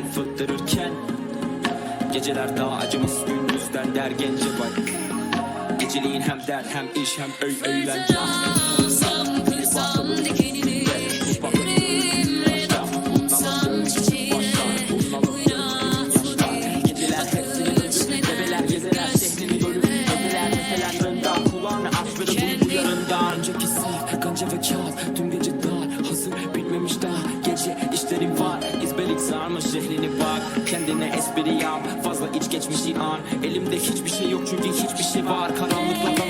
ben fıttırırken Geceler daha acımasız gündüzden der gence bak. Geceliğin hem dert hem iş hem öy eğlence Kırsam kırsam dikenini. Elimle dokunsam çiçeğine. Su değil Geceler hepsini bölüp Bebeler gezeler şehrini bölüp Öteler meseler rında Kulağına aç ve de duy bu yarından Önceki saat kanca ve kağıt Tüm şehrini bak Kendine espri yap. Fazla iç geçmiş an Elimde hiçbir şey yok çünkü hiçbir şey var. Karanlıklar